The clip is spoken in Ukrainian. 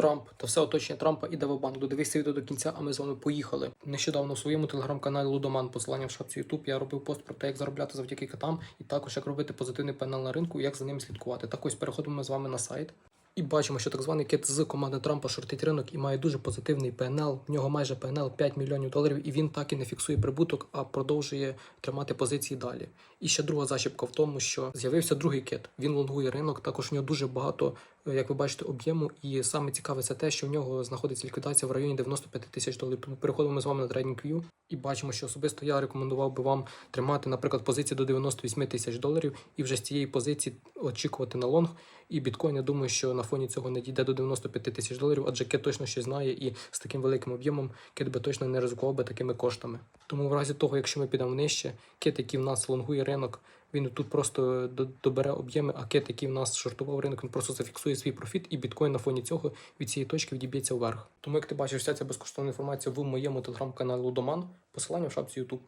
Трамп та все оточення Трампа іде в банк. Додивися відео до кінця, а ми з вами поїхали. Нещодавно в своєму телеграм-каналі Лудоман, посилання в шапці YouTube, я робив пост про те, як заробляти завдяки катам, і також як робити позитивний панел на ринку і як за ним слідкувати. Так ось переходимо з вами на сайт. І бачимо, що так званий кит з команди Трампа шортить ринок і має дуже позитивний ПНЛ. В нього майже ПНЛ 5 мільйонів доларів, і він так і не фіксує прибуток, а продовжує тримати позиції далі. І ще друга зачіпка в тому, що з'явився другий кит. Він лонгує ринок. Також в нього дуже багато, е, як ви бачите, об'єму. І саме цікаве це те, що в нього знаходиться ліквідація в районі 95 тисяч доларів. Тому переходимо з вами на TradingView і бачимо, що особисто я рекомендував би вам тримати, наприклад, позиції до 98 тисяч доларів, і вже з цієї позиції очікувати на лонг. І біткоін, я думаю, що на фоні цього не дійде до 95 тисяч доларів, адже кит точно щось знає, і з таким великим об'ємом кит би точно не ризикував би такими коштами. Тому в разі того, якщо ми підемо нижче, кит, який в нас лонгує ринок, він тут просто добере об'єми, а кит, який в нас шортував ринок, він просто зафіксує свій профіт, і біткоін на фоні цього від цієї точки відіб'ється вверх. Тому, як ти бачиш, вся ця безкоштовна інформація в моєму телеграм-каналі Лудоман, посилання в шапці YouTube.